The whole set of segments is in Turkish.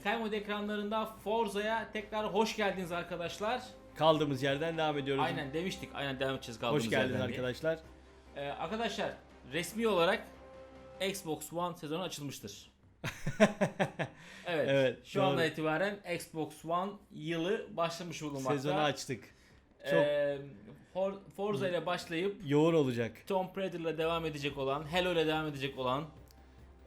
hikaye mode ekranlarında Forza'ya tekrar hoş geldiniz arkadaşlar. Kaldığımız yerden devam ediyoruz. Aynen demiştik. Aynen devam edeceğiz kaldığımız Hoş geldiniz yerden diye. arkadaşlar. Ee, arkadaşlar resmi olarak Xbox One sezonu açılmıştır. evet. Evet, Şu doğru. anda itibaren Xbox One yılı başlamış bulunmakta. Sezonu açtık. Ee, For- Forza ile başlayıp Yoğun olacak. Tomb Raider ile devam edecek olan, Halo ile devam edecek olan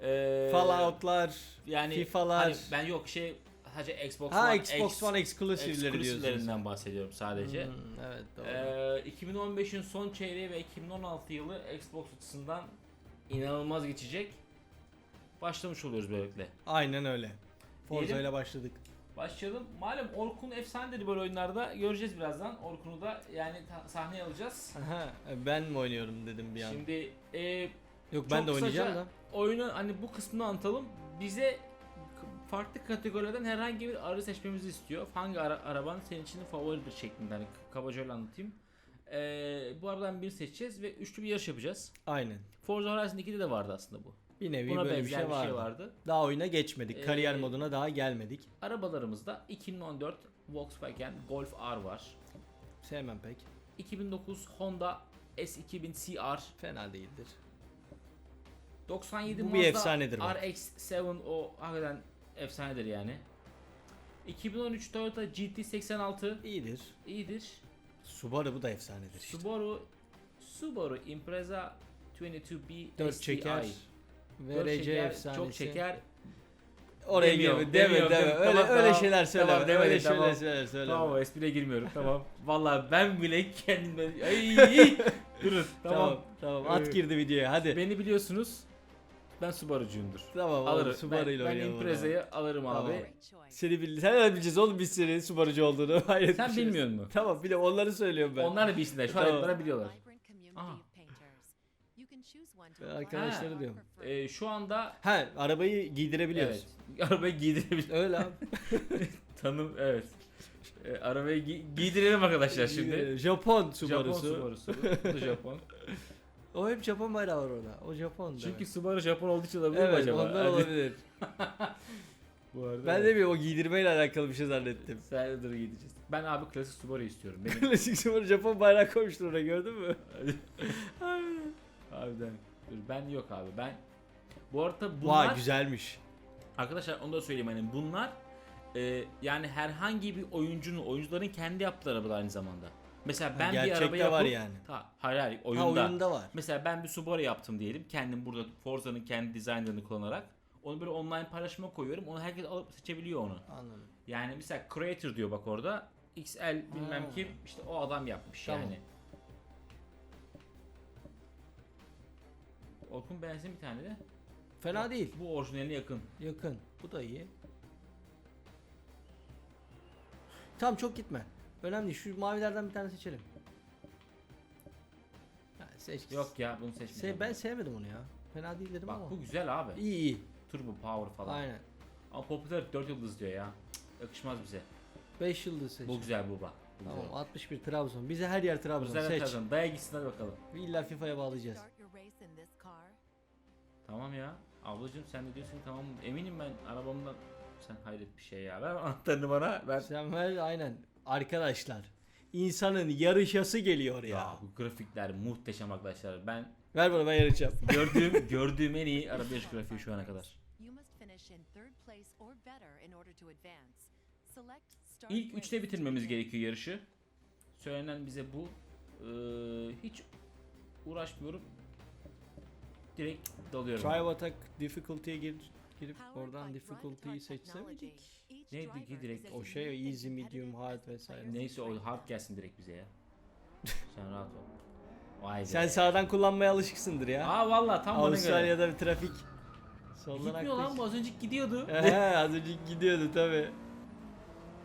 ee, Fallout'lar, yani FIFA'lar. hani ben yok şey sadece Xbox ha One Xbox X- One exclusive'leri diyorsunuz. Bahsediyorum sadece. Hmm, evet doğru. Ee, 2015'in son çeyreği ve 2016 yılı Xbox açısından inanılmaz geçecek. Başlamış oluyoruz böylelikle. Aynen öyle. Forza ile başladık. Başlayalım. Malum Orkun efsanedir böyle oyunlarda. Göreceğiz birazdan. Orkun'u da yani sahneye alacağız. Aha, ben mi oynuyorum dedim bir an. Şimdi e, Yok ben de kısaca oynayacağım da. oyunu hani bu kısmını anlatalım. Bize farklı kategorilerden herhangi bir arı seçmemizi istiyor. Hangi ara, araban senin için favoridir şeklinde hani kabaca öyle anlatayım. Ee, bu aradan bir seçeceğiz ve üçlü bir yarış yapacağız. Aynen. Forza Horizon 2'de de vardı aslında bu. Bir nevi Buna böyle bir şey, bir vardı. şey vardı. Daha oyuna geçmedik. Ee, Kariyer moduna daha gelmedik. Arabalarımızda 2014 Volkswagen Golf R var. Sevmem pek. 2009 Honda S2000 CR. Fena değildir. 97 Bu bir Mazda efsanedir bak. RX-7 o hakikaten efsanedir yani. 2013 Toyota GT86 İyidir. iyidir. Subaru bu da efsanedir işte. Subaru Subaru Impreza 22B 4 STI. çeker. Dört VRC çeker, efsanesi. Çok çeker. Oraya Demiyorum, girme, deme, demiyorum, deme. Öyle, Tamam, öyle tamam. şeyler söyleme. Tamam, demedim, öyle tamam. şeyler söyle, söyleme. Tamam o espriye girmiyorum tamam. Vallahi ben bile kendime ay durun tamam. Tamam, tamam. At girdi videoya hadi. Beni biliyorsunuz. Ben Subaru'cuyumdur. tamam, Alırım. alırım. Subaru ben, ben oynayalım. Impreza'yı alırım Tamam. abi. Seni bil, sen nereden bileceğiz oğlum biz senin Subaru'cu olduğunu. Hayret Sen şey. bilmiyor musun? Tamam biliyorum onları söylüyorum ben. Onlar da bilsinler. Şu Tamam. an bana biliyorlar. Ben arkadaşları diyorum. Ee, şu anda Ha arabayı giydirebiliyoruz. evet. Arabayı giydirebilir. Öyle abi. Tanım evet. Ee, arabayı gi- giydirelim arkadaşlar şimdi. Japon Japon Subaru'su. Subaru'su. Bu da Japon. O hep Japon bayrağı var orada. O Japon. Çünkü demek. Subaru Japon olduğu için olabilir mi evet acaba? ondan Hadi. olabilir. Bu arada ben de bir o giydirmeyle alakalı bir şey zannettim. Sen de dur gideceğiz. Ben abi klasik Subaru istiyorum. Benim Klasik Subaru Japon bayrağı koymuştur oraya gördün mü? Harbiden. Dur ben yok abi. Ben bu arada bunlar Vay güzelmiş. arkadaşlar onu da söyleyeyim hani bunlar e, yani herhangi bir oyuncunun oyuncuların kendi yaptığı arabalar aynı zamanda. Mesela Ha, ben bir gerçekte araba yapıp var yani. Ha, hayır hayır oyunda. Ha oyunda var. Mesela ben bir Subaru yaptım diyelim. Kendim burada Forza'nın kendi dizaynlarını kullanarak. Onu böyle online paylaşıma koyuyorum. Onu herkes alıp seçebiliyor onu. Anladım. Yani mesela creator diyor bak orada. XL bilmem Ha. kim işte o adam yapmış Tamam. yani. Orkun bensin bir tane de. Fena değil. Bu orijinaline yakın. Yakın. Bu da iyi. Tamam çok gitme. Önemli değil. Şu mavilerden bir tane seçelim. Ha, seç. Yok ya bunu seçmeyeceğim. Se ben sevmedim onu ya. Fena değil dedim Bak ama. bu güzel abi. İyi iyi. Turbo power falan. Aynen. Ama popüler 4 yıldız diyor ya. Yakışmaz bize. 5 yıldız seç. Bu güzel bu bak. Bu Tamam güzel. 61 Trabzon. Bize her yer Trabzon. güzel Seç. Trabzon. Daya gitsin hadi bakalım. İlla FIFA'ya bağlayacağız. Tamam ya. Ablacığım sen de diyorsun tamam eminim ben arabamdan sen hayret bir şey ya. Ver anahtarını bana. Ver. Sen ver aynen. Arkadaşlar. insanın yarışası geliyor ya. Ya bu grafikler muhteşem arkadaşlar. Ben Ver bana ben yarışacağım. gördüğüm gördüğüm en iyi araba yarış grafiği şu ana kadar. İlk üçte bitirmemiz gerekiyor yarışı. Söylenen bize bu. Ee, hiç uğraşmıyorum. Direkt dalıyorum. Drive Attack Difficulty'ye gir, girip oradan Difficulty'yi seçseydik. Neydi ki direkt O şey easy, medium, hard vesaire. Neyse o hard gelsin direkt bize ya. Sen rahat ol. Vay be. Sen sağdan kullanmaya alışıksındır ya. Aa valla tam bana göre. Avustralya'da bir trafik. Soldan Gitmiyor lan bu az önce gidiyordu. He az önce gidiyordu tabi.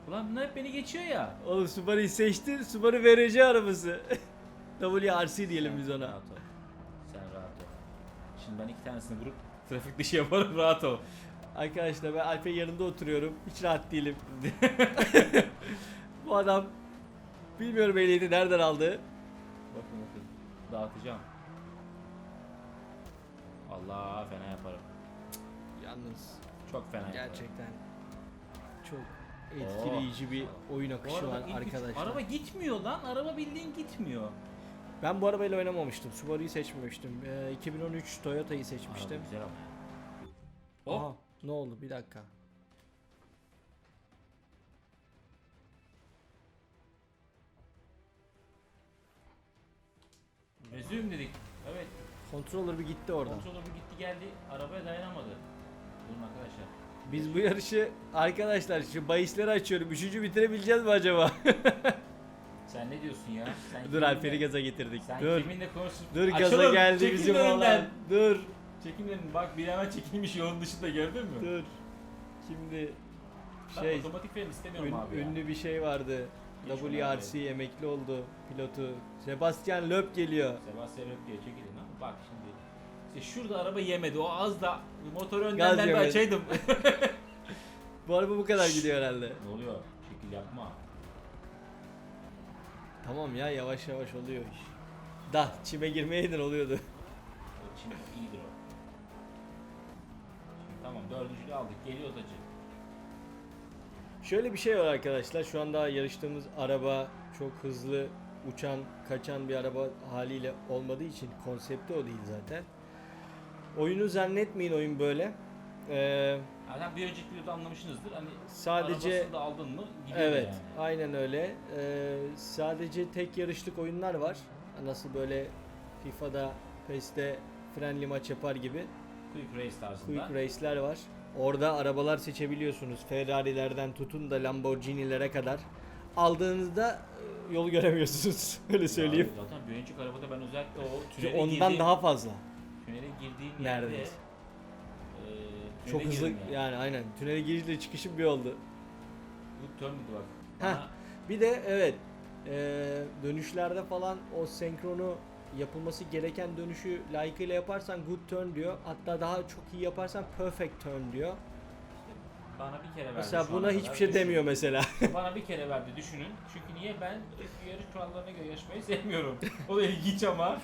Ulan bunlar hep beni geçiyor ya. Oğlum Subaru'yu seçtin. Subaru VRC arabası. WRC diyelim biz ona. Rahat ol. Sen rahat ol. Şimdi ben iki tanesini vurup trafik dışı yaparım rahat ol. Arkadaşlar ben Alp'in yanında oturuyorum. Hiç rahat değilim. Bu adam bilmiyorum ehliyeti nereden aldı. Bakın bakın. Dağıtacağım. Allah fena yaparım. Yalnız Çok fena yaparım. gerçekten etkileyici bir oyun Bu akışı arada var ilk üç- arkadaşlar. Araba gitmiyor lan. Araba bildiğin gitmiyor. Ben bu arabayla oynamamıştım. Subaru'yu seçmemiştim. Ee, 2013 Toyota'yı Araba seçmiştim. güzel ama. Aha, Hop. Ne oldu? Bir dakika. Resume dedik. Evet. Controller bir gitti orada. Kontrolü bir gitti geldi. Arabaya dayanamadı. Durun arkadaşlar. Biz bu yarışı arkadaşlar şu bahisleri açıyorum. Üçüncü bitirebileceğiz mi acaba? Sen ne diyorsun ya? Sen Dur kiminle- Alper'i gaza getirdik. Sen Dur. kiminle konuşup... Dur gaza Açalım, geldi çekil bizim önümden. oğlan. Dur. Çekin. Bak bir hemen çekilmiş yolun dışında gördün mü? Dur. Şimdi Ben şey otomatik fren istemiyorum ün- abi ya. ünlü bir şey vardı. Onu WRC emekli oldu pilotu. Sebastian Loeb geliyor. Sebastian Loeb diye çekilin ha. Bak şimdi. İşte şurada araba yemedi. O az da motoru önden ben bir açaydım. Bu araba bu kadar gidiyor herhalde. ne oluyor? Şekil yapma. Tamam ya yavaş yavaş oluyor iş. Da çime girmeyeydin oluyordu. O Şimdi iyidir o. Dördüncülüğü aldık. Geliyor tacı. Şöyle bir şey var arkadaşlar. Şu anda yarıştığımız araba çok hızlı uçan, kaçan bir araba haliyle olmadığı için konsepti o değil zaten. Oyunu zannetmeyin oyun böyle. Ee, Zaten bir önceki videoda anlamışsınızdır. Hani Sadece arabasını da aldın mı gidiyor evet, yani. aynen öyle. Ee, sadece tek yarışlık oyunlar var. Nasıl böyle FIFA'da, PES'te friendly maç yapar gibi Quick race tarzında. quick race'ler var. Orada arabalar seçebiliyorsunuz. Ferrari'lerden tutun da Lamborghini'lere kadar. Aldığınızda e, yol göremiyorsunuz. Öyle söyleyeyim. Ya Zaten bir önceki arabada ben özellikle o tünele ondan girdiğim, daha fazla. tünele girdiğim yerde Neredeyse. e, Çok hızlı girdim yani aynen. Tünele girişle çıkışım bir oldu. Bu turn bak. Heh. Bana Bir de evet e, dönüşlerde falan o senkronu yapılması gereken dönüşü layıkıyla yaparsan good turn diyor. Hatta daha çok iyi yaparsan perfect turn diyor. bana bir kere verdi. Mesela şu ana buna kadar. hiçbir şey demiyor mesela. Bana bir kere verdi düşünün. Çünkü niye ben Türkiye yarış kurallarına göre yarışmayı sevmiyorum. o da ilginç ama.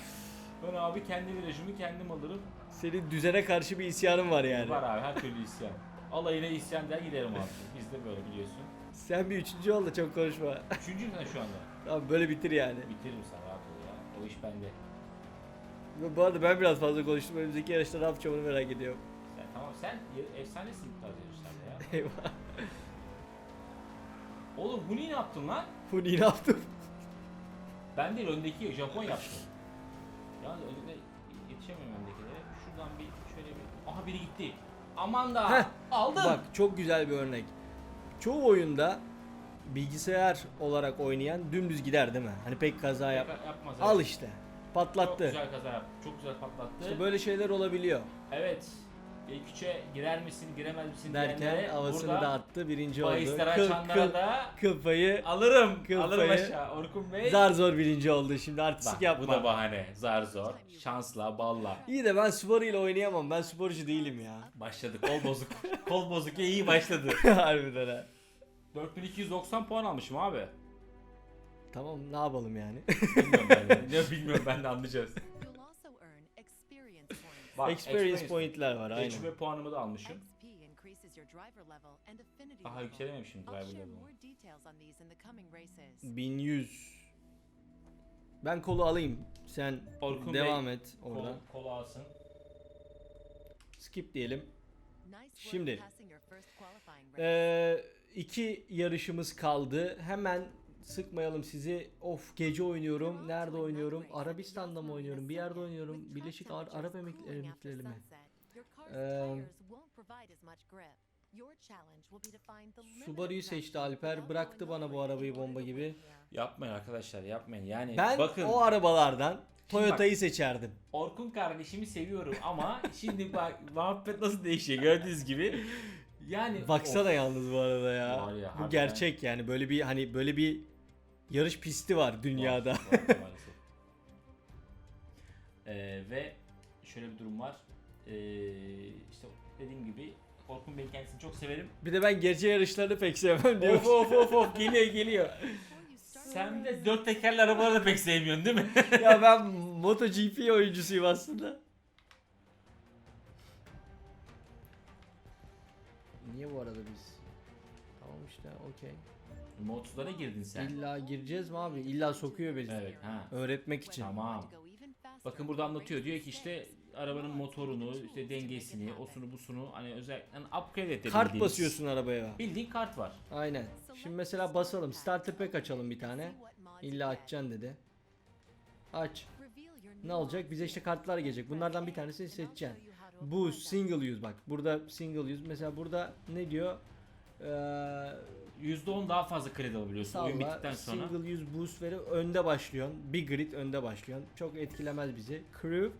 Ben abi kendi virajımı kendim alırım. Senin düzene karşı bir isyanın var yani. Var abi her türlü isyan. Alayına isyan der giderim abi. Biz de böyle biliyorsun. Sen bir üçüncü ol da çok konuşma. Üçüncü sen şu anda. Tamam böyle bitir yani. Bitiririm ya. O iş bende. Bu arada ben biraz fazla konuştum. Önümüzdeki yarışta ne yapacağımı merak ediyorum. Sen, tamam sen y- efsanesin bu tarz yarışlarda ya. Eyvah. Oğlum bu ne yaptın lan? Bu ne yaptım? Ben değil öndeki Japon yaptı. Yalnız önünde yetişemiyorum öndekilere. Şuradan bir şöyle bir... Aha biri gitti. Aman da Heh, aldın. Bak çok güzel bir örnek. Çoğu oyunda bilgisayar olarak oynayan dümdüz gider değil mi? Hani pek kaza yap. Yap- yapmaz. Al evet. işte. Çok Patlattı. güzel kaza yaptı. Çok güzel patlattı. İşte böyle şeyler olabiliyor. Evet. İlk üçe girer misin giremez misin Derken diyenlere havasını burada da attı. Birinci oldu. bahisler Kıl, açanlara kıl, da kıl payı alırım. Kıl alırım payı. aşağı. Orkun Bey. zar zor birinci oldu. Şimdi artistik Bak, yapma. bu da bahane. Zar zor. Şansla, balla. İyi de ben ile oynayamam. Ben sporcu değilim ya. Başladı. Kol bozuk. Kol bozuk ya iyi başladı. Harbiden ha. 4290 puan almışım abi. Tamam ne yapalım yani. Bilmiyorum ben de. Ne bilmiyorum ben de anlayacağız. Bak, Experience point'ler var aynen. Tecrübe puanımı da almışım. Level. yükselememişim driver level'ı. more details on these in the coming races. 1100. Ben kolu alayım. Sen Orkun devam Bey, et orada. Kol, kolu alsın. Skip diyelim. Şimdi, passing iki yarışımız kaldı. Hemen sıkmayalım sizi. Of gece oynuyorum. Nerede oynuyorum? Arabistan'da mı oynuyorum? Bir yerde oynuyorum. Birleşik Ar- Arap Emirlikleri mi? Ee, Subaru'yu seçti Alper. Bıraktı bana bu arabayı bomba gibi. Yapmayın arkadaşlar yapmayın. Yani Ben bakın o arabalardan Toyota'yı seçerdim. Orkun kardeşimi seviyorum ama şimdi bak muhabbet nasıl değişiyor gördüğünüz gibi. Yani Baksana Of. yalnız bu arada ya. Var ya, bu harbiden. gerçek yani böyle bir hani böyle bir yarış pisti var dünyada. Var, var maalesef. Ee, ve şöyle bir durum var. Ee, işte dediğim gibi Orkun Bey kendisini çok severim. bir de ben gece yarışlarını pek sevmem diyor. of of of of geliyor geliyor. Sen de dört tekerli arabaları da pek sevmiyorsun değil mi? ya ben MotoGP oyuncusuyum aslında. Niye bu arada biz? Tamam işte Okey. Mods'lara girdin sen. İlla gireceğiz mi abi? İlla sokuyor bizi. Evet ha. Öğretmek için. Tamam. Bakın burada anlatıyor diyor ki işte arabanın motorunu, işte dengesini, osunu busunu hani özel yani upgrade et Kart basıyorsun arabaya. Bildiğin kart var. Aynen. Şimdi mesela basalım. Starter pack açalım bir tane. İlla açacaksın dedi. Aç. Ne olacak? Bize işte kartlar gelecek. Bunlardan bir tanesini seçeceksin. Bu single use bak. Burada single use. Mesela burada ne diyor? Ee, %10 daha fazla kredi alabiliyorsun oyun bittikten sonra. single use boost veri önde başlıyorsun. Bir grid önde başlıyorsun. Çok etkilemez bizi. Crew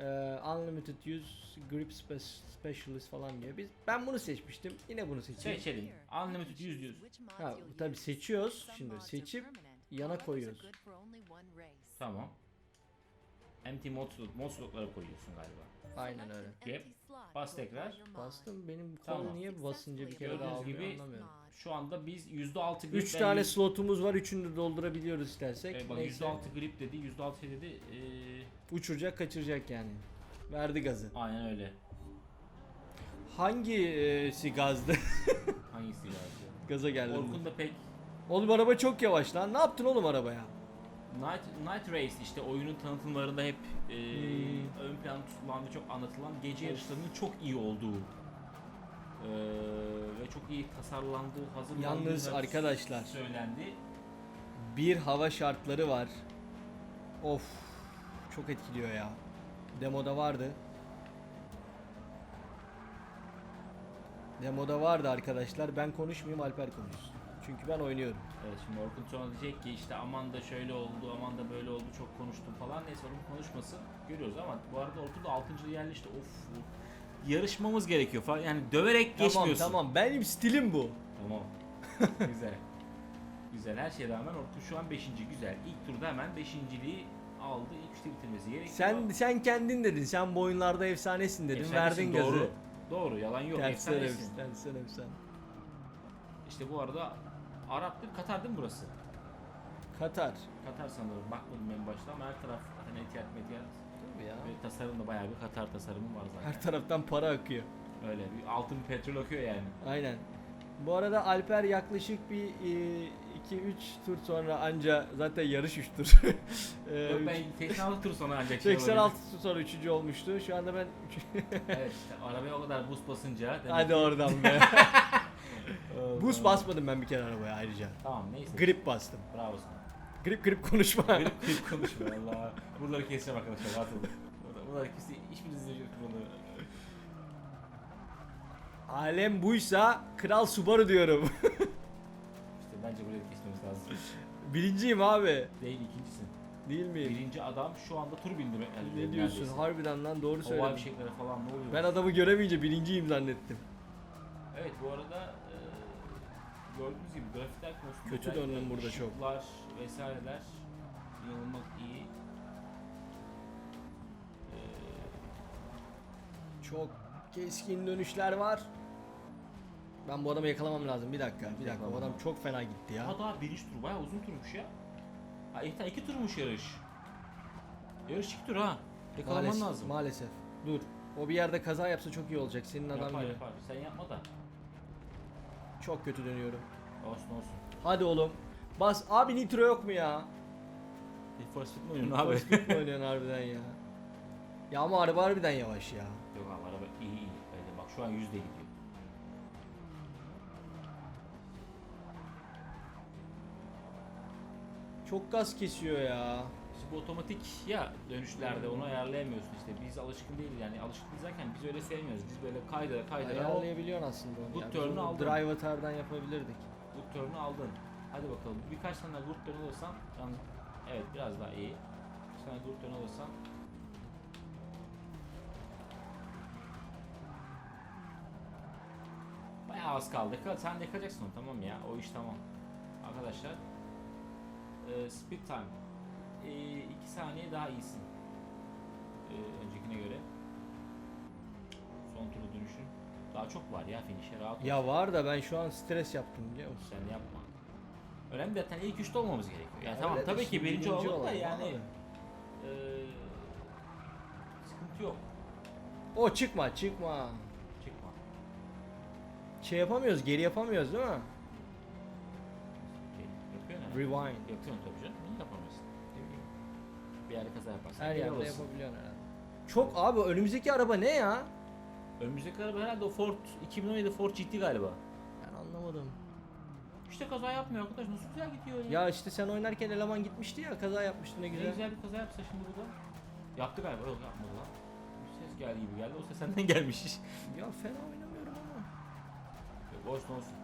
ee, unlimited use grip spe- specialist falan diyor. Biz ben bunu seçmiştim. Yine bunu seçeyim. Seçelim. Unlimited 100 diyoruz. Ha, tabii seçiyoruz. Şimdi seçip yana koyuyoruz. Tamam. Empty mod slot, mod slotlara koyuyorsun galiba. Aynen öyle. Yep. Bas tekrar. Bastım. Benim kol Tamam. niye basınca bir kere daha Gördüğünüz almıyor gibi anlamıyorum. Şu anda biz %6 grip 3 ben tane slotumuz var. Üçünü de doldurabiliyoruz istersek. Evet, bak Neyse. %6 grip dedi, %6 şey dedi. Ee, Uçuracak, kaçıracak yani. Verdi gazı. aynen öyle. Hangisi gazdı? Hangisi lazım? Gaza geldi. Orkun da pek Oğlum araba çok yavaş lan. Ne yaptın oğlum arabaya? Night, Night Race işte oyunun tanıtımlarında hep e, Hmm. ön plan tutulan ve çok anlatılan gece yarışlarının çok iyi olduğu e, ve çok iyi tasarlandığı, hazırlandığı Yalnız da arkadaşlar söylendi. bir hava şartları var. Of. Çok etkiliyor ya. Demoda vardı. Demoda vardı arkadaşlar. Ben konuşmayayım Alper konuşsun. Çünkü ben oynuyorum. Evet şimdi Orkun sonra diyecek ki işte aman da şöyle oldu, aman da böyle oldu, çok konuştum falan. Neyse Orkun konuşmasın. Görüyoruz ama bu arada Orkun da 6. yerleşti. Of. Yarışmamız gerekiyor falan. Yani döverek Tamam geçmiyorsun. tamam. Benim stilim bu. Tamam. Güzel. Güzel. Her şeye rağmen Orkun şu an 5. Güzel. İlk turda hemen 5.liği aldı. İlk üçte bitirmesi gerekiyor. Sen sen kendin dedin. Sen bu oyunlarda efsanesin dedin. Efsanesin, verdin gazı. Doğru. Doğru. Yalan yok. Tersen Efsanesin. efsane. Efsane. İşte bu arada Arap değil Katar değil mi burası? Katar. Katar sanırım. Bakmadım en başta ama her taraf zaten etiyat metiyat. Tabii ya. Ve tasarım da bayağı bir Katar tasarımı var zaten. Her taraftan para akıyor. Öyle bir altın petrol akıyor yani. Aynen. Bu arada Alper yaklaşık bir 2-3 tur sonra anca zaten yarış 3 tur. Ee, Yok ben 86 tur sonra ancak şey 86 tur sonra 3. olmuştu. Şu anda ben Evet işte arabaya o kadar boost basınca. Hadi oradan be. Allah. Boost basmadım ben bir kere arabaya ayrıca. Tamam neyse. Grip bastım. Bravo sana. Grip grip konuşma. Grip grip konuşma Allah. Buraları keseceğim arkadaşlar rahat olun. Buraları kesi hiçbiriniz izleyecek buraları. Alem buysa Kral Subaru diyorum. İşte bence burayı kesmemiz lazım. Birinciyim abi. Değil ikincisin. Değil miyim? Birinci adam şu anda tur elde Ne diyorsun? neredeyse. Harbiden lan doğru Oval söyledin. fişeklere falan ne oluyor? Ben adamı göremeyince birinciyim zannettim. Evet bu arada gördüğünüz gibi grafikler konusunda Kötü döndüm burada çok. vesaireler inanılmaz iyi. E, Çok keskin dönüşler var. Ben bu adamı yakalamam lazım. Bir dakika, bir dakika. O adam çok fena gitti ya. Daha daha birinci tur bayağı uzun turmuş ya. Ha iki, iki turmuş yarış. Yarış iki tur ha. Yakalaman Maalesef, lazım. maalesef. Dur. O bir yerde kaza yapsa çok iyi olacak. Senin adam yapar gibi. yapar. Sen yapma da. Çok kötü dönüyorum. Olsun olsun. Hadi oğlum. Bas. Abi nitro yok mu ya? Bir first fit mi oynuyorsun abi? Pick mi oynuyorsun harbiden ya? Ya ama araba harbiden yavaş ya. Yok abi araba iyi iyi. Öyle bak şu an yüzde gidiyor. Çok gaz kesiyor ya. İşte bu otomatik ya dönüşlerde onu ayarlayamıyorsun işte. Biz alışkın değiliz yani alışkın değiliz derken biz öyle sevmiyoruz. Biz böyle kaydıra kaydıra o Ayarlayabiliyorsun aslında onu. bu turn'u aldın. Drive atardan yapabilirdik. good turn'u aldın. Hadi bakalım birkaç tane good turn alırsan yalnız evet biraz daha iyi. Bir tane good turn alırsan Bayağı az kaldı. Kal- Sen yakalayacaksın onu tamam ya. O iş tamam. Arkadaşlar e, speed time 2 saniye daha iyisin. E, öncekine göre. Son turu dönüşün. Daha çok var ya finish'e rahat ol. Ya var da ben şu an stres yaptım biliyor musun? Sen yapma. Önemli zaten ilk üçte olmamız gerekiyor. Yani Öyle tamam tabii ki birinci, olalım da yani eee sıkıntı yok. O çıkma çıkma. Çıkma. Şey yapamıyoruz geri yapamıyoruz değil mi? Rewind. Yapıyorsun tabii canım. Niye yapamıyorsun? Ne bileyim. Bir yerde kaza yaparsan Her yerde olsun. yapabiliyorsun herhalde. Çok abi önümüzdeki araba ne ya? Önümüzdeki araba herhalde o Ford 2017 Ford GT galiba. Ben anlamadım. İşte kaza yapmıyor arkadaş nasıl güzel gidiyor ya. Ya işte sen oynarken eleman gitmişti ya kaza yapmıştı ne Ne güzel. güzel bir kaza yapsa şimdi burada. Yaptı galiba yok yapmadı lan. Bir ses geldi gibi geldi o ses senden gelmiş. Ya fena oynamıyorum ama. Yok, olsun olsun.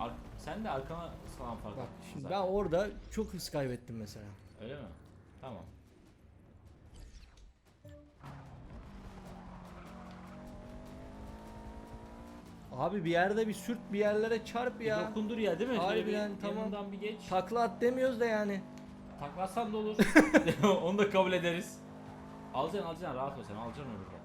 Ar- sen de arkana sağlam fark Bak atmışsın şimdi zaten. ben orada çok hız kaybettim mesela. Öyle mi? Tamam. Abi bir yerde bir sürt bir yerlere çarp Bir ya. dokundur ya değil mi? Harbiden, bir tamam. Yanından bir geç. Takla at demiyoruz da yani. Taklatsan da olur. onu da kabul ederiz. Alacaksın alacaksın rahat ol sen alacaksın onu buradan.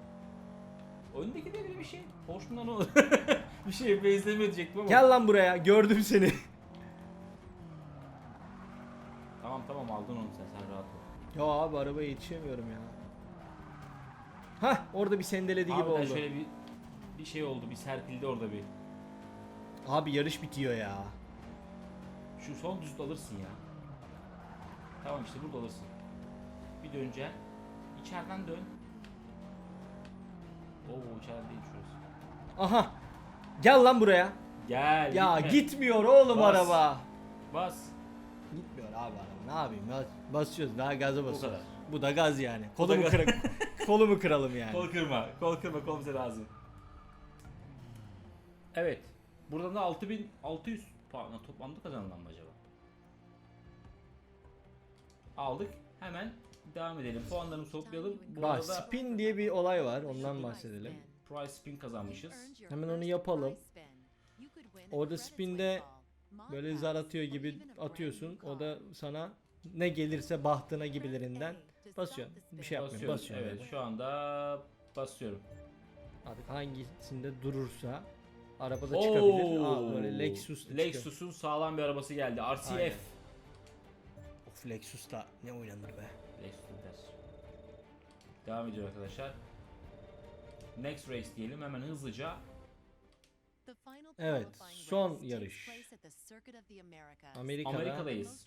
Oyundaki de bir şey. Hoşuna ne olur? bir şey benzemiyor diyecektim ama. Gel lan buraya gördüm seni. Tamam tamam aldın onu sen sen rahat ol. Ya abi arabaya yetişemiyorum ya. Hah orada bir sendeledi gibi Harbiden oldu. şöyle bir bir şey oldu bir serpildi orada bir. Abi yarış bitiyor ya. Şu son düzlü alırsın ya. Tamam işte burada alırsın. Bir döneceksin. İçeriden dön. Oo içeriden değil şurası. Aha. Gel lan buraya. Gel. Ya gitme. gitmiyor oğlum Bas. araba. Bas. Gitmiyor abi araba. Ne yapayım? Bas- Basıyoruz. Daha gaza basıyoruz. kadar. Bu da gaz yani. Kolumu gaz. kırık. Kolumu kıralım yani. Kol kırma. Kol kırma komiser ağzı. Evet. Buradan da 6600 puanla toplamda kazanılan mı acaba? Aldık. Hemen devam edelim. Puanlarımızı toplayalım. Bak spin diye bir olay var. Ondan bahsedelim. prize spin kazanmışız. Hemen onu yapalım. Orada spinde Böyle zar atıyor gibi atıyorsun. O da sana ne gelirse bahtına gibilerinden basıyorsun. Bir şey yapmıyor. Basıyoruz. Basıyorsun. Evet öyle. şu anda basıyorum. Artık hangisinde durursa arabada çıkabilir. Aa, böyle Lexus. Lexus'un sağlam bir arabası geldi. RCF. Aynen. Of Lexus da ne oynanır be. Lexus ders. Devam ediyor arkadaşlar. Next race diyelim hemen hızlıca. Evet, son yarış. Amerika'da Amerika'dayız.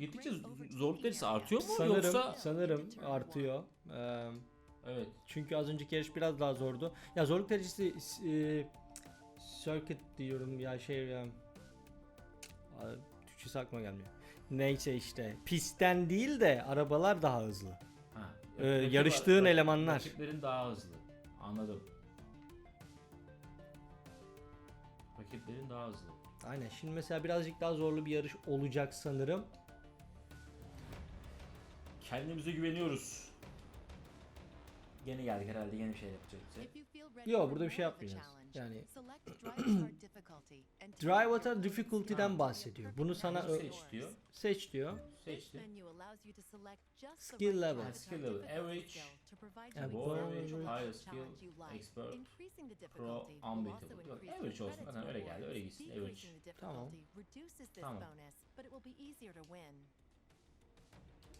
Gittikçe zorluk derecesi artıyor mu sanırım yoksa? sanırım artıyor. Ee, Evet. çünkü az önceki yarış biraz daha zordu. Ya zorluk derecesi e, circuit diyorum ya şey ya. Aa, Türkçesi aklıma gelmiyor. Neyse işte pistten değil de arabalar daha hızlı. Ha. Ee, Rakip- yarıştığın elemanlar. Rakiplerin daha hızlı. Anladım. Rakiplerin daha hızlı. Aynen. Şimdi mesela birazcık daha zorlu bir yarış olacak sanırım. Kendimize güveniyoruz. Gene geldik herhalde yeni bir şey yapacağız. Yo, burada bir şey yapmayacağız. Yani Drive at difficulty'den bahsediyor. Bunu sana ö- seç diyor. seç diyor. Seçti. Skill level. Ha, skill level, average, Yani low bu- average, higher skill, expert, pro, unbeatable. Yok, average olsun zaten öyle geldi öyle gitsin average. Tamam. Tamam.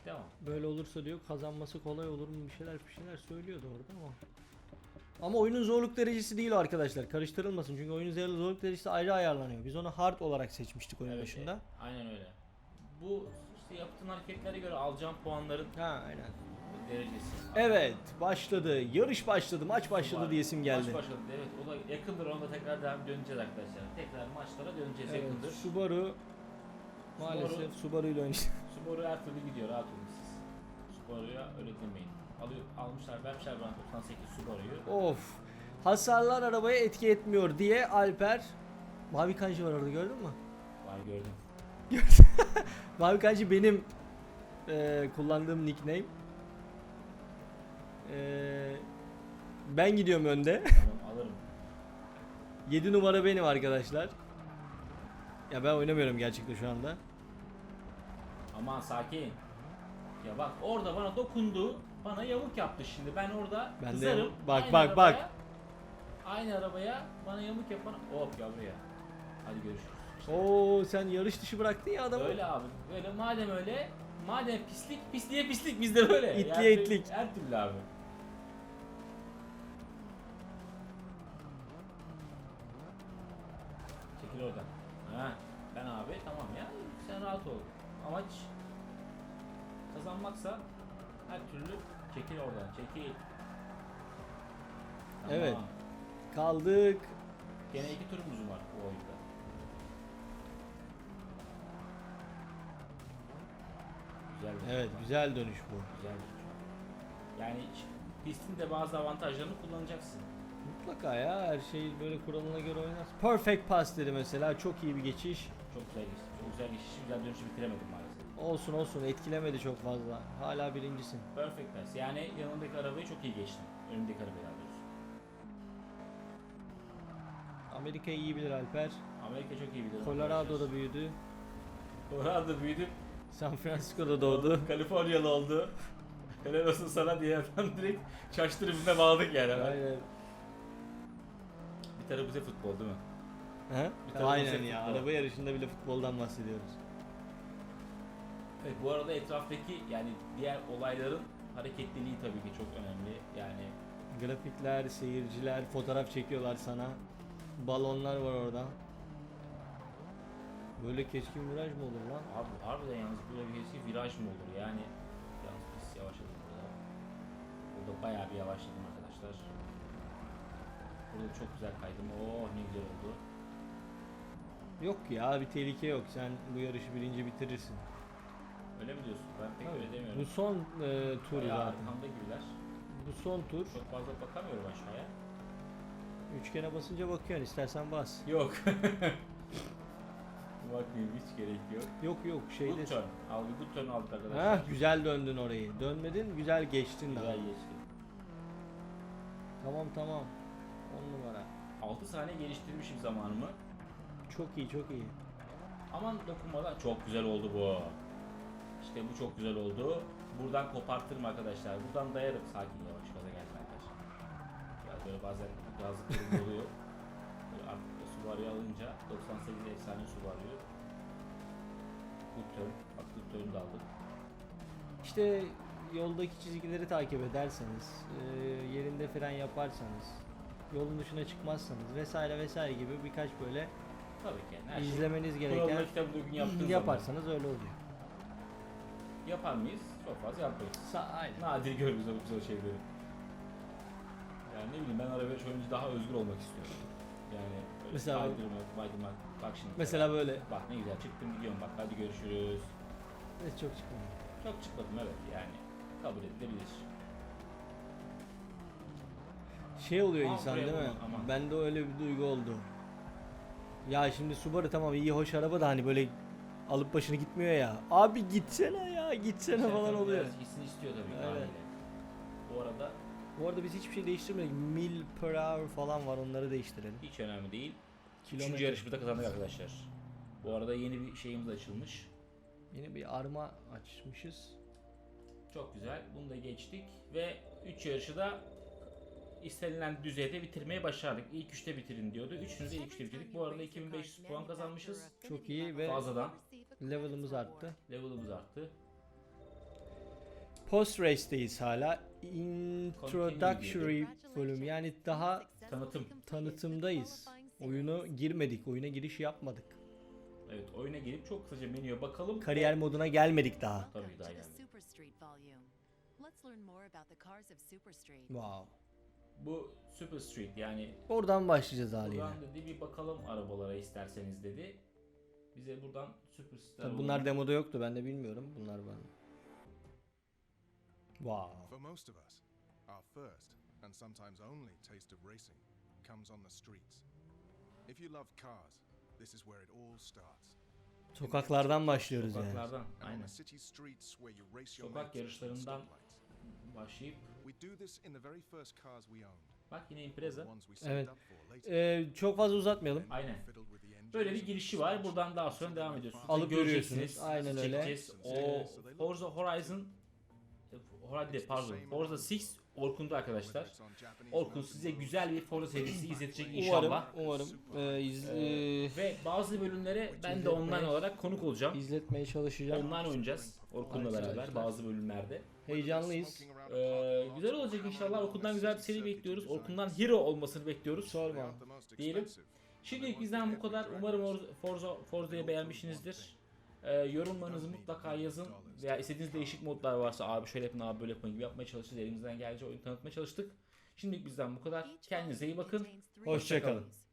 Devam. Böyle olursa diyor kazanması kolay olur mu bir şeyler bir şeyler söylüyordu orada ama. Ama oyunun zorluk derecesi değil o arkadaşlar. Karıştırılmasın. Çünkü oyunun zorluk derecesi ayrı ayarlanıyor. Biz onu hard olarak seçmiştik oyun Evet, başında. e, aynen öyle. Bu işte yaptığın hareketlere göre alacağın puanların Ha aynen. derecesi. Evet başladı. Yarış başladı. Maç başladı Var. diyesim geldi. Maç başladı evet o da yakındır onu da tekrar devam döneceğiz arkadaşlar. Tekrar maçlara döneceğiz Evet, yakındır. Subaru maalesef Subaru ile oynayacak. Subaru her türlü gidiyor rahat olun siz. Subaru'ya öyle demeyin. Alıyor, almışlar vermişler bana 98 Subaru'yu. Of. Hasarlar arabaya etki etmiyor diye Alper Mavi Kanji var orada gördün mü? Vay gördüm. Mavi Kanji benim eee, kullandığım nickname. Eee, ben gidiyorum önde. Tamam alırım. 7 numara benim arkadaşlar. Ya ben oynamıyorum gerçekten şu anda. Aman sakin. Ya bak orada bana dokundu. Bana yamuk yaptı şimdi. Ben orada Ben de kızarım. yamuk- bak, Aynı bak, bak. arabaya- Aynı arabaya bana yamuk yapan hop ya buraya. Hadi görüşürüz. İşte Oo sen yarış dışı bıraktın ya adamı. Öyle abi. Böyle madem öyle madem pislik pisliğe pislik bizde böyle. İtliğe Her türlü- itlik. Her türlü abi. Çekil oradan. Ha, ben abi tamam ya sen rahat ol. Amaç kazanmaksa her türlü çekil oradan çekil. Tamam. Evet. Kaldık. Gene iki turumuz var bu oyunda. Güzel bir Evet güzel dönüş bu. Güzel uçak. Yani pistin de bazı avantajlarını kullanacaksın. Mutlaka ya her şey böyle kuralına göre oynarsın. Perfect pass dedi mesela çok iyi bir geçiş. Çok güzel geçti. Çok güzel geçişi güzel dönüşü bitiremedim maalesef. Olsun olsun etkilemedi çok fazla. Hala birincisin. Perfect pass. Yani yanındaki arabayı çok iyi geçtim. Önündeki arabayı daha doğrusu. Amerika'yı iyi bilir Alper. Amerika çok iyi bilir. Colorado'da büyüdü. Colorado büyüdüm. San Francisco'da doğdu. Kaliforniyalı oldu. Helal olsun sana diye adam direkt çaş tribüne bağladık yani. Aynen. Bir tarafı bize futbol değil mi? He? Bir tarafı Aynen bize ya. futbol. Araba yarışında bile futboldan bahsediyoruz. Evet bu arada etraftaki yani diğer olayların hareketliliği tabii ki çok önemli. Yani Grafikler, seyirciler, fotoğraf çekiyorlar sana. Balonlar var orada. Böyle keskin viraj mı olur lan? Abi harbiden yalnız böyle bir eski viraj mı olur yani? Yalnız biz yavaşladık burada. Burada bayağı bir yavaşladım arkadaşlar. Burada çok güzel kaydım. Oh ne güzel oldu. Yok ya bir tehlike yok. Sen bu yarışı birinci bitirirsin. Öyle mi diyorsun? Ben pek öyle Bu demiyorum. son e, tur Bayağı zaten. arkamda gibiler. Bu son tur. Çok fazla bakamıyorum aşağıya. Üçgene basınca bakıyorsun istersen bas. Yok. Bakmayayım hiç gerek yok. Yok yok şeyde. Good turn. Al bir good turn aldık arkadaşlar. Ha güzel döndün orayı. Dönmedin güzel geçtin daha. Güzel geçti. Tamam tamam. 10 numara. 6 saniye geliştirmişim zamanımı. Çok iyi çok iyi. Aman dokunmadan çok güzel oldu bu. İşte bu çok güzel oldu. Buradan kopartırım arkadaşlar. Buradan dayarım. Sakin yavaş gaza gelme arkadaşlar. Ya böyle bazen gazlıklarım oluyor. Böyle artık o Subaru'yu alınca 98 efsane Subaru'yu. Good turn. Turn'u da aldık. İşte yoldaki çizgileri takip ederseniz, e, yerinde fren yaparsanız, yolun dışına çıkmazsanız vesaire vesaire gibi birkaç böyle Tabii ki yani her şey. izlemeniz Kuralına gereken kitabı uygun yaptığın zaman yaparsanız öyle oluyor. Yapar mıyız? Çok fazla yapmayız. Sa- aynen. Nadir görürüz o güzel şeyleri. Yani ne bileyim ben araba önce daha özgür olmak istiyorum. Yani böyle Mesela- kaydırmak, maydırmak. Bak şimdi. Mesela böyle Bak ne güzel çıktım gidiyorum bak hadi görüşürüz. Evet, çok çıkmıyor. Çok çıkmadım evet yani kabul edilebilir. Şey oluyor Aman insan buraya değil mi? vurma, aman. Bende öyle bir duygu oldu. Ya şimdi Subaru tamam iyi hoş araba da hani böyle alıp başını gitmiyor ya. Abi gitsene ya gitsene Sen falan tabii oluyor. biraz Gitsin istiyor tabii ki Evet. haliyle. Bu arada Bu arada biz hiçbir şey değiştirmedik. Mil per hour falan var onları değiştirelim. hiç önemli değil. Üçüncü Kilometre. yarışımızda kazandık arkadaşlar. Bu arada yeni bir şeyimiz açılmış. Yine bir arma açmışız. Çok güzel. Bunu da geçtik ve 3 yarışı da istenilen düzeyde bitirmeyi başardık. İlk 3'te bitirin diyordu. Üçünü de ilk 3'te bitirdik. Bu arada 2500 puan kazanmışız. Çok iyi ve Fazladan level'ımız arttı. level'ımız arttı. Post race'deyiz hala. Introductory bölüm yani daha Tanıtım. tanıtımdayız. Oyunu girmedik, oyuna giriş yapmadık. Evet oyuna girip çok kısaca menüye bakalım. Kariyer moduna gelmedik daha. Tabii daha to the gelmedi. Super Street volume. Let's learn more about the cars of Super Street. Wow. Bu Super Street yani Oradan başlayacağız haliyle. buradan dedi bir bakalım arabalara isterseniz dedi. Bize buradan Super Street Tabii bunlar demoda yoktu ben de bilmiyorum. Bunlar ben. Wow. For most of us, our first and sometimes only taste of racing comes on the streets. If you love cars, this is where it all starts. Sokaklardan başlıyoruz yani. Sokaklardan aynen. Sokak yarışlarından başlayıp We do this in the very first cars we owned. bak yine Impreza. Evet. Ee, çok fazla uzatmayalım. Aynen. Böyle bir girişi var. Buradan daha sonra devam ediyorsunuz. Alıp Göreceksiniz, görüyorsunuz. Aynen öyle. çekeceğiz. O Forza Horizon Değil, pardon. Forza 6 Orkun'da arkadaşlar. Orkun size güzel bir Forza serisi izletecek Umarım, inşallah. umarım ee, iz- Ee, ve bazı bölümlere ben de online olarak konuk olacağım. izletmeye çalışacağım. Online oynayacağız Orkun'la beraber bazı bölümlerde. Heyecanlıyız. Ee, güzel olacak inşallah. Orkun'dan güzel bir seri bekliyoruz. Orkun'dan hero olmasını bekliyoruz. Sorma. Diyelim. Şimdilik bizden bu kadar. Umarım Or- Forza, Forza'yı beğenmişsinizdir. Ee, yorumlarınızı mutlaka yazın. Veya istediğiniz değişik modlar varsa abi şöyle yapın abi böyle yapın gibi yapmaya çalışacağız. Elimizden geldiğince oyunu tanıtmaya çalıştık. Şimdilik bizden bu kadar. Kendinize iyi bakın. contains